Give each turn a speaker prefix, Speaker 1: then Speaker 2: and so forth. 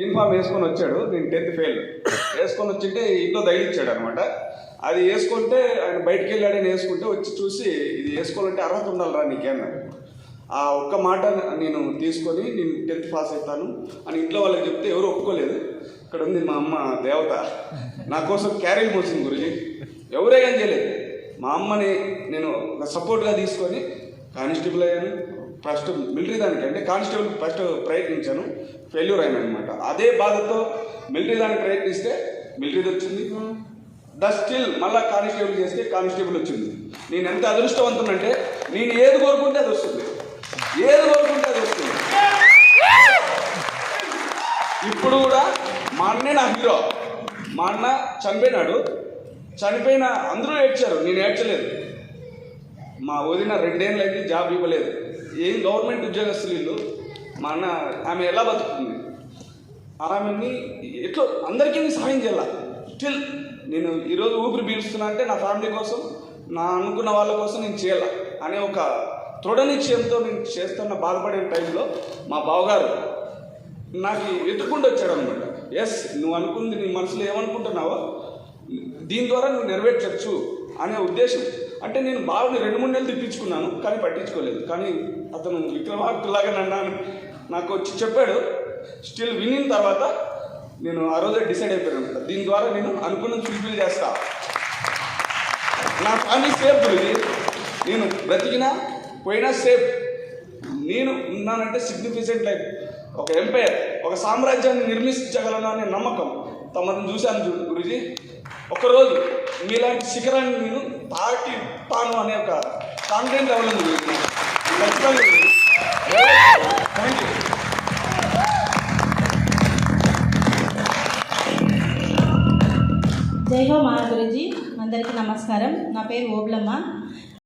Speaker 1: Uniform వేసుకొని వచ్చాడు నేను టెన్త్ ఫెయిల్ వేసుకొని వచ్చింటే ఇంట్లో తగిలిచ్చాడు అనమాట అది వేసుకుంటే ఆయన బయటికి వెళ్ళాడని వేసుకుంటే వచ్చి చూసి ఇది వేసుకోవాలంటే అర్హత ఉండాలిరా నీకేమన్నాడు ఆ ఒక్క మాట నేను తీసుకొని నేను టెన్త్ పాస్ అవుతాను అని ఇంట్లో వాళ్ళకి చెప్తే ఎవరు ఒప్పుకోలేదు. ఇక్కడ ఉంది మా అమ్మ దేవత. నా కోసం క్యారీ మోసింది గురించి ఎవరే కానీ చేయలేదు. మా అమ్మని నేను ఒక సపోర్ట్గా తీసుకొని కానిస్టేబుల్ అయ్యాను. ఫస్ట్ మిలిటరీ దానికి అంటే కానిస్టేబుల్ ఫస్ట్ ప్రయత్నించాను. ఫెయిల్యూర్ అయ్యాను అనమాట అదే బాధతో మిలిటరీ దానికి ప్రయత్నిస్తే మిలిటరీది వచ్చింది ద స్టిల్ మళ్ళీ కానిస్టేబుల్ చేస్తే కానిస్టేబుల్ వచ్చింది. నేను ఎంత అదృష్టవంతునంటే నేను ఏది కోరుకుంటే అది వస్తుంది. ఏది కోరుకుంటే అది వస్తుంది. ఇప్పుడు కూడా మా అన్నే నా హీరో. మా అన్న చనిపోయినాడు. చనిపోయిన అందరూ ఏడ్చారు. నేను ఏడ్చలేదు. మా వదిన రెండేళ్ళు అయితే జాబ్ ఇవ్వలేదు. ఏం గవర్నమెంట్ ఉద్యోగస్తులు వీళ్ళు? మా అన్న ఆమె ఎలా బతుకుతుంది? ఆమెని ఎట్లా అందరికీ సహాయం చేయాల? స్టిల్ నేను ఈరోజు ఊపిరి పీలుస్తున్నా అంటే నా ఫ్యామిలీ కోసం నా అనుకున్న వాళ్ళ కోసం నేను చేయాల? అనే ఒక దృఢ నిశ్చయంతో నేను చేస్తున్న బాధపడే టైంలో మా బావగారు నాకు వెతుక్కుంటూ వచ్చాడు అనమాట ఎస్ నువ్వు అనుకుంది నీ మనసులో ఏమనుకుంటున్నావో దీని ద్వారా నువ్వు నెరవేర్చచ్చు. అనే ఉద్దేశం. అంటే నేను బావని రెండు మూడు నెలలు తిప్పించుకున్నాను కానీ పట్టించుకోలేదు. కానీ అతను విక్రమార్కులాగా నన్ను నాకు వచ్చి చెప్పాడు. స్టిల్ వినిన తర్వాత నేను ఆ రోజే డిసైడ్ అయిపోయాను దీని ద్వారా నేను అనుకున్నది ఫుల్ఫిల్ చేస్తా. నా ఫ్యామిలీ సేఫ్ ఇది. నేను బ్రతికినా పోయినా సేఫ్. నేను ఉన్నానంటే సిగ్నిఫికెంట్ లైఫ్ ఒక ఎంపైర్ ఒక సామ్రాజ్యాన్ని నిర్మించగలను అనే నమ్మకం. తమను చూశాను గురుజీ. ఒకరోజు మీలాంటి శిఖరాన్ని నేను దాటి తాను అనే ఒక కాన్ఫిడెంట్ లెవెల్ ఉంది ఖచ్చితంగా థ్యాంక్ యూ
Speaker 2: జై హో మా అందరికీ నమస్కారం. నా పేరు ఓబ్లమ్మ.